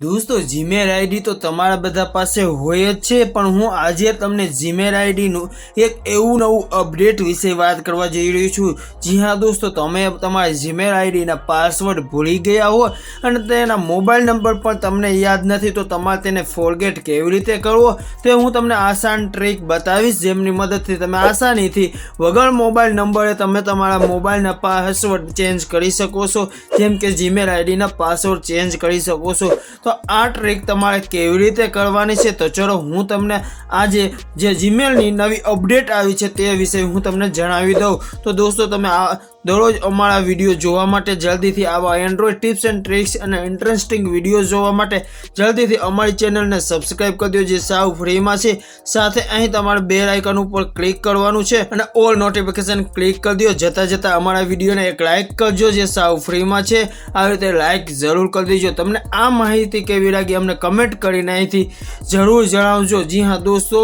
દોસ્તો Gmail ID તો તમારા બધા પાસે હોય જ છે, પણ હું આજે તમને જીમેલ આઈડીનું એક એવું નવું અપડેટ વિશે વાત કરવા જઈ રહ્યો છું. જી હા, દોસ્તો, તમે તમારા જીમેલ આઈડીના પાસવર્ડ ભૂલી ગયા હો અને તેના મોબાઈલ નંબર પણ તમને યાદ નથી, તો તમારે તેને ફોરગેટ કેવી રીતે કરવો તે હું તમને આસાન ટ્રીક બતાવીશ, જેમની મદદથી તમે આસાનીથી વગર મોબાઈલ નંબરે તમે તમારા મોબાઈલના પાસવર્ડ ચેન્જ કરી શકો છો. જેમ કે જીમેલ આઈડીના પાસવર્ડ ચેન્જ કરી શકો છો. તો આ ટ્રીક તમારે કેવી રીતે કરવાની છે? તો ચલો હું તમને આજે જે જીમેલની નવી અપડેટ આવી છે તે વિશે હું તમને જણાવી દઉં. તો દોસ્તો, તમે આ દરરોજ અમારા વીડિયો જોવા માટે જલ્દીથી આવા એન્ડ્રોઈડ ટિપ્સ એન્ડ ટ્રિક્સ અને ઇન્ટરેસ્ટિંગ વીડિયો જોવા માટે જલ્દીથી અમારી ચેનલને સબસ્ક્રાઇબ કરી દો જે સાવ ફ્રીમાં છે. સાથે અહીં તમારે બેલ આઇકન ઉપર ક્લિક કરવાનું છે અને ઓલ નોટિફિકેશન ક્લિક કરી દો જતાં જતાં અમારા વિડીયોને એક લાઇક કરજો, જે સાવ ફ્રીમાં છે. આવી રીતે લાઇક જરૂર કરી દેજો. તમને આ માહિતી કેવી લાગી અમને કમેન્ટ કરીને અહીંથી જરૂર જણાવજો. જી હા, દોસ્તો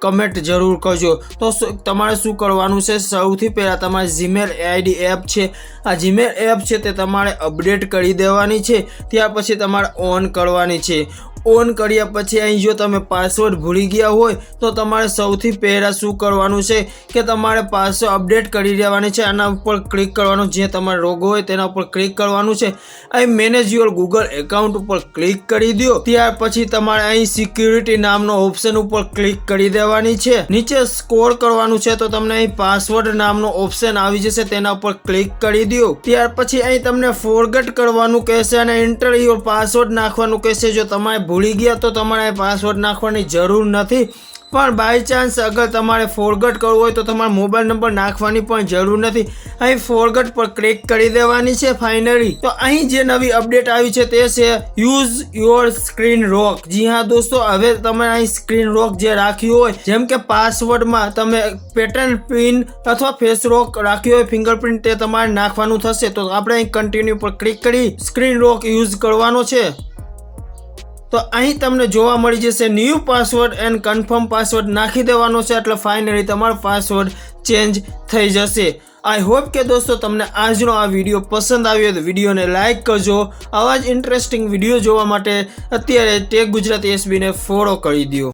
કમેન્ટ જરૂર કરજો. તો તમારે શું કરવાનું છે? સૌથી પહેલાં તમારે જીમેલ આઈડી એપ છે. આ જીમેલ એપ છે તે તમારે અપડેટ કરી દેવાની છે. ત્યાર પછી તમારે ઓન કરવાની છે. ઓન કર્યા પછી અહીં જો તમે પાસવર્ડ ભૂલી ગયા હોય, તો તમારે સૌથી પહેલાં શું કરવાનું છે કે તમારે પાસવર્ડ અપડેટ કરી દેવાની છે. આના ઉપર ક્લિક કરવાનું. જે તમારો રોગો હોય તેના ઉપર ક્લિક કરવાનું છે. અહીં મેનેજ યોર ગૂગલ એકાઉન્ટ ઉપર ક્લિક કરી દો. ત્યાર પછી તમારે અહીં સિક્યુરિટી નામનો ઓપ્શન ઉપર ક્લિક કરી દેવાની છે. નીચે સ્કોર કરવાનું છે તો તમને અહીં પાસવર્ડ નામનો ઓપ્શન આવી જશે. તેના ઉપર ક્લિક કરી દો. ત્યાર પછી અહીં તમને ફોરગટ કરવાનું કહેશે અને એન્ટર યોર પાસવર્ડ નાખવાનું કહેશે. જો તમારે ભૂલી ગયા તો તમારે પાસવર્ડ નાખવાની જરૂર નથી. પણ બાય ચાન્સ અગર તમારે ફોરગટ કરવું હોય તો તમારા મોબાઈલ નંબર નાખવાની પણ જરૂર નથી. અહીં ફોરગટ પર ક્લિક કરી દેવાની છે ફાઇનલી તો અહીં જે નવી અપડેટ આવી છે તે છે યુઝ યોર સ્ક્રીન રોક જી હા દોસ્તો, હવે તમે અહીં સ્ક્રીન રોક જે રાખ્યું હોય, જેમ કે પાસવર્ડમાં તમે પેટર્ન પિન અથવા ફેસ રોક રાખ્યો હોય ફિંગરપ્રિન્ટ તે તમારે નાખવાનું થશે. તો આપણે અહીં કન્ટિન્યુ પર ક્લિક કરી સ્ક્રીન રોક યુઝ કરવાનો છે. તો અહીં તમને જોવા મળી જશે new password and confirm password નાખી દેવાનો છે, એટલે ફાઇનલી તમારો પાસવર્ડ ચેન્જ થઈ જશે. આઈ હોપ કે દોસ્તો તમને આજનો આ વીડિયો પસંદ આવ્યો તો વિડીયોને લાઇક કરજો. આવા જ ઇન્ટરેસ્ટિંગ વીડિયો જોવા માટે અત્યારે ટેક ગુજરાતી એસબીને ફોલો કરી દો